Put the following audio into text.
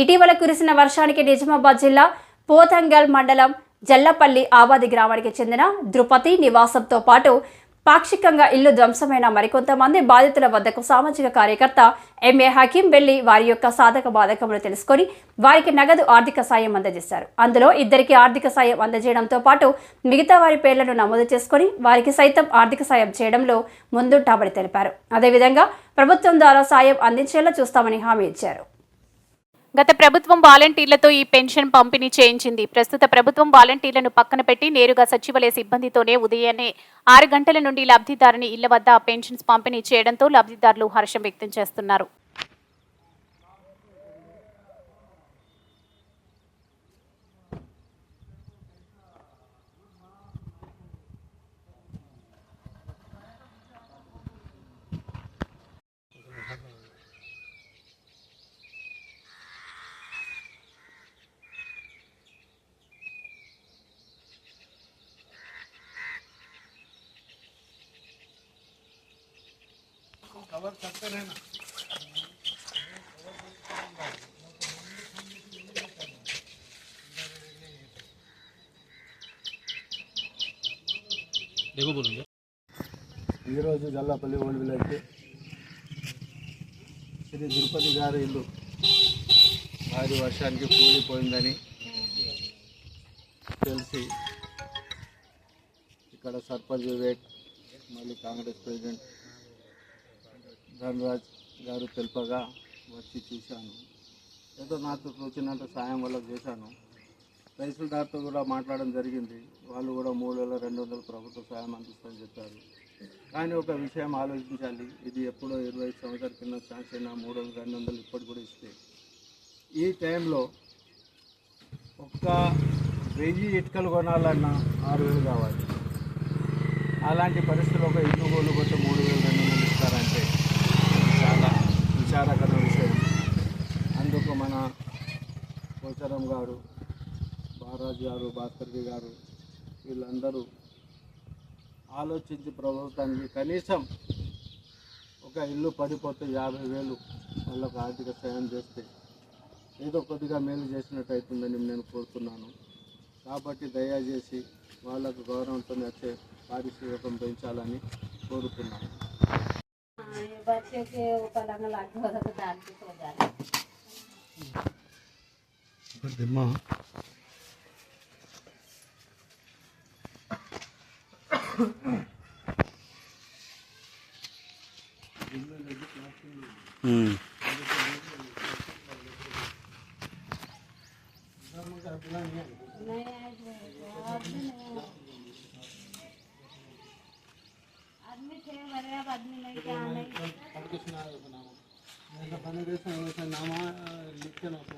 ఇటీవల కురిసిన వర్షానికి నిజామాబాద్ జిల్లా పోతంగల్ మండలం జల్లపల్లి ఆబాది గ్రామానికి చెందిన ద్రుపతి నివాసంతో పాటు పాక్షికంగా ఇల్లు ధ్వంసమైన మరికొంతమంది బాధితుల వద్దకు సామాజిక కార్యకర్త ఎంఏ హకీం వెళ్ళి వారి యొక్క సాధక బాధకములు తెలుసుకొని వారికి నగదు ఆర్థిక సాయం అందజేశారు. అందులో ఇద్దరికి ఆర్థిక సాయం అందజేయడంతో పాటు మిగతా వారి పేర్లను నమోదు చేసుకొని వారికి సైతం ఆర్థిక సాయం చేయడంలో ముందుంటామని తెలిపారు. అదేవిధంగా ప్రభుత్వం ద్వారా సాయం అందించేలా చూస్తామని హామీ ఇచ్చారు. గత ప్రభుత్వం వాలంటీర్లతో ఈ పెన్షన్ పంపిణీ చేయించింది. ప్రస్తుత ప్రభుత్వం వాలంటీర్లను పక్కన పెట్టి నేరుగా సచివాలయ సిబ్బందితోనే ఉదయాన్నే ఆరు గంటల నుండి లబ్ధిదారుని ఇళ్ళ వద్ద పెన్షన్స్ పంపిణీ చేయడంతో లబ్ధిదారులు హర్షం వ్యక్తం చేస్తున్నారు. కవర్ చక్కరేనా ఈరోజు జల్లాపల్లి ఓల్డ్ విలేజ్ శ్రీ తిరుపతి గారి ఇల్లు భారీ వర్షానికి కూలిపోయిందని తెలిసి ఇక్కడ సర్పంచ్ వివేక్ మళ్ళీ కాంగ్రెస్ ప్రెసిడెంట్ ధనరాజ్ గారు తెలుపగా వచ్చి చూశాను. ఏదో నాకు తోచినంత సాయం వల్ల చేశాను. తహసీల్దార్తో కూడా మాట్లాడడం జరిగింది. వాళ్ళు కూడా మూడు వేల రెండు వందల ప్రభుత్వ సాయం అందిస్తామని చెప్పారు. కానీ ఒక విషయం ఆలోచించాలి. ఇది ఎప్పుడో ఇరవై సంవత్సరాల కింద శాంక్షన్ మూడు వందల రెండు వందలు ఇప్పటి కూడా ఇస్తే. ఈ టైంలో ఒక్క వెయ్యి ఇటుకలు కొనాలన్నా ఆరు వేలు కావాలి. అలాంటి పరిస్థితుల్లో ఒక ఇల్లు గోలు మూడు వేలు రెండు వందలు ఇస్తారంటే చాలా విచారకర విషయం అందుకు మన పోచారం గారు బాలరాజు గారు భాస్కర్జీ గారు వీళ్ళందరూ ఆలోచించి ప్రభుత్వానికి కనీసం ఒక ఇల్లు పడిపోతే యాభై వేలు వాళ్ళకు ఆర్థిక సాయం చేస్తే ఏదో కొద్దిగా మేలు చేసినట్టు అవుతుందని నేను కోరుతున్నాను కాబట్టి దయచేసి వాళ్ళకు గౌరవంతో వచ్చే పారిశ్రామికం పెంచాలని కోరుతున్నాను बच्चे के ऊपर लगने लगे हो तो for the up. Hmm. आदमी थे मरे अब आदमी नहीं क्या तो नहीं अब कुछ ना बनाओ ऐसा बने जैसा नाम लिख के ना तो।